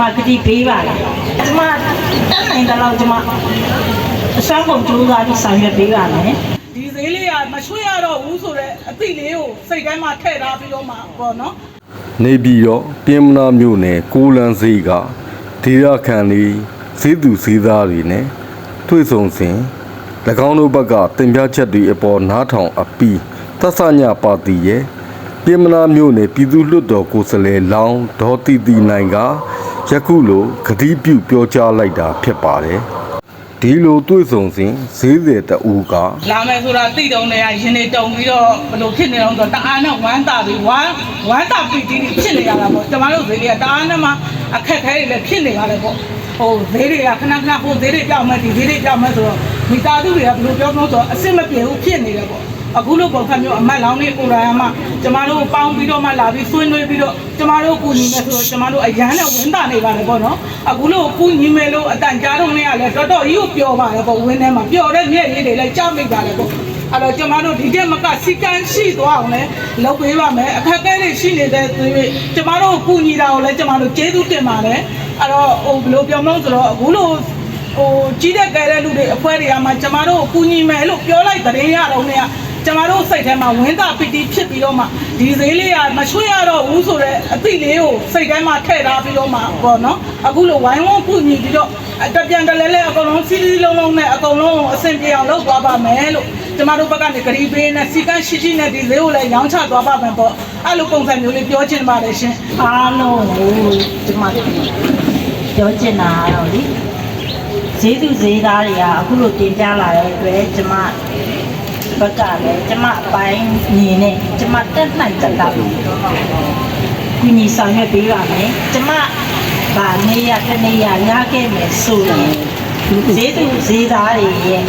မကတိပေးပါတယ်ကျမတက်နိုင်တဲ့လောက်ကျမအစွမ်းကုန်ကြိုးစားပြီးဆောင်ရွက်ပေးပါမယ်ဒီဈေးလေးကမရွှေ့ရတော့ဘူးဆိုတော့အသိလေးကိုစိတ်ထဲမှာထည့်ထားပြီးတော့မှပေါ့နော်နေပြီးတော့ပြင်းမနာမြို့နယ်ကိုလန်စေးကဒေရခန်လေးဈေးသူဈေးသားတွေနဲ့တွေ့ဆုံစဉ်၎င်းတို့ဘက်ကတင်ပြချက်တွေအပေါ်နားထောင်အပီးသဆညပါတီရဲ့ပြင်းမနာမြို့နယ်ပြည်သူ့လွှတ်တော်ကိုယ်စားလှယ်လောင်းဒေါ်တီတီနိုင်က ယခုလိုဂတိပြုပြောကြားလိုက်တာဖြစ်ပါတယ်ဒီလိုတွေ့ဆုံစဉ်ဈေးသည်တအူးကလာမယ်ဆိုတာသိတုံးနေရရင်နေတုံပြီးတော့ဘယ်လိုဖြစ်နေတော့ဆိုတော့တအားနဲ့ဝမ်းသာပြီးဝမ်းဝမ်းသာပီတီဖြစ်နေရတာပေါ့ကျမတို့ဈေးတွေကတအားနဲ့မှအခက်ခဲတွေလည်းဖြစ်နေရတယ်ပေါ့ဟိုဈေးတွေကခဏခဏဟိုဈေးတွေကြောက်မှဒီဈေးတွေကြောက်မှဆိုတော့မိသားစုတွေကဘယ်လိုပြောမလို့ဆိုတော့အစ်စ်မပြေဘူးဖြစ်နေတယ်ပေါ့ အခုလိုပုံစံမျိုးအမတ်လောင်းလေးကိုယ်တိုင်အမှကျမတို့ပေါင်းပြီးတော့မှလာပြီးဆွေးနွေးပြီးတော့ကျမတို့ကူညီမယ်ဆိုတော့ကျမတို့အရန်နဲ့ဝင်တာနေပါတယ်ပေါ့နော်အခုလို့ကူညီမယ်လို့အတန်ကြားတော့နေရလဲတော်တော်ကြီးကိုပျော်ပါတယ်ပေါ့ဝင်းထဲမှာပျော်တဲ့မျက်ရည်တွေလည်းကြောက်မိပါတယ်ပေါ့အဲ့တော့ကျမတို့ဒီတက်မကစီကန်းရှိသွားအောင်လဲလုပ်ပေးပါမယ်အခက်အခဲတွေရှိနေတဲ့သူတွေကျမတို့ကူညီတာကိုလည်းကျမတို့ကျေးဇူးတင်ပါတယ်အဲ့တော့ဟိုဘယ်လိုပြောမလို့ဆိုတော့အခုလို့ဟိုကြီးတဲ့ကဲတဲ့လူတွေအဖွဲတွေကမှကျမတို့ကူညီမယ်လို့ပြောလိုက်တဲ့ရတော့နေ ကျမတို့စိတ်ထဲမှာဝင်းတာပီတီဖြစ်ပြီးတော့မှဒီဈေးလေးကမချွေရတော့ဘူးဆိုတော့အသိလေးကိုစိတ်ထဲမှာထည့်ထားပြီးတော့မှပေါ့နော်အခုလိုဝိုင်းဝန်းကူညီပြီးတော့တပြန်တလဲလဲအကုန်လုံးစီးစီးလုံးလုံးနဲ့အကုန်လုံးအဆင်ပြေအောင်လုပ်သွားပါမယ်လို့ကျမတို့ဘက်ကနေဂရီးပေးနဲ့စီကန်းရှိရှိနဲ့ဒီဈေးကိုလည်းရောင်းချသွားပါမယ်ပေါ့အဲ့လိုပုံစံမျိုးလေးပြောချင်ပါတယ်ရှင်အားလုံးကိုကျမပြောချင်တာကတော့လေဈေးသူဈေးသားတွေကအခုလိုတင်ပြလာတဲ့အတွက်ကျမ ဘက်ကလည်းကျမအပိုင်းနေနဲ့ကျမတက်နိုင်တက်တာကုညီဆောင်ရွက်ပေးပါမယ်ကျမဗာနေရတနေရရခဲ့မယ်ဆိုရင်ဈေးသူဈေးသားတွေရဲ့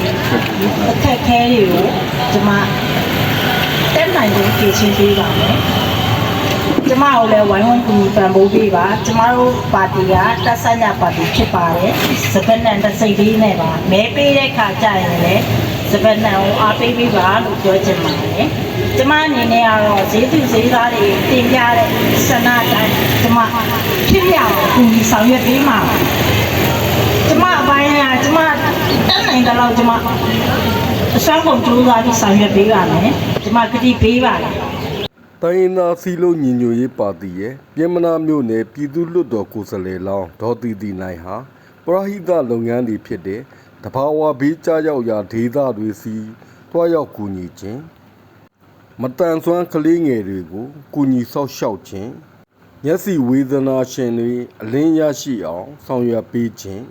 အခက်အခဲတွေကိုကျမတက်နိုင်လို့ဖြေရှင်းပေးပါမယ်ကျမတို့လည်းဝိုင်းဝန်းကူညီပံ့ပိုးပေးပါကျမတို့ပါတီကတက်ဆက်ညပါတီဖြစ်ပါတယ်စပက်နန်တစ်စိတ်လေးနဲ့ပါမဲပေးတဲ့ခါကျရင်လည်း စပက်နန်ကိုအားပေးပေးပါလို့ပြောချင်ပါတယ်ကျမအနေနဲ့ကတော့ဈေးသူဈေးသားတွေတင်ပြတဲ့ဆန္ဒတိုင်းကျမဖြစ်ရအောင်ကူညီဆောင်ရွက်ပေးမှာကျမအပိုင်းကကျမတက်နိုင်တဲ့လောက်ကျမအစွမ်းကုန်ကြိုးစားပြီးဆောင်ရွက်ပေးပါမယ်ကျမကတိပေးပါတယ်တိုင်းရင်းသားစီလုံးညီညွတ်ရေးပါတီရဲ့ပြည်မနာမြို့နယ်ပြည်သူ့လွှတ်တော်ကိုယ်စားလှယ်လောင်းဒေါ်တီတီနိုင်ဟာပရဟိတလုပ်ငန်းတွေဖြစ်တဲ့ တဘာဝဘေးကြားရောက်ရာဒေသတွေစီတွားရောက်ကူညီခြင်းမတန်ဆွမ်းကလေးငယ်တွေကိုကူညီဆောက်ရှောက်ခြင်းမျက်စိဝေဒနာရှင်တွေအလင်းရရှိအောင်ဆောင်ရွက်ပေးခြင်း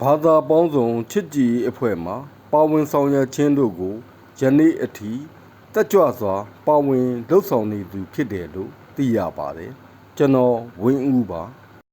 ဘာသာပေါင်းစုံချစ်ကြည်ရေးအဖွဲ့မှပါဝင်ဆောင်ရွက်ခြင်းတို့ကိုယနေ့အထိတက်ကြွစွာပါဝင်လှုပ်ဆောင်နေသူဖြစ်တယ်လို့သိရပါတယ်ကျွန်တော်ဝင်းဦးပါ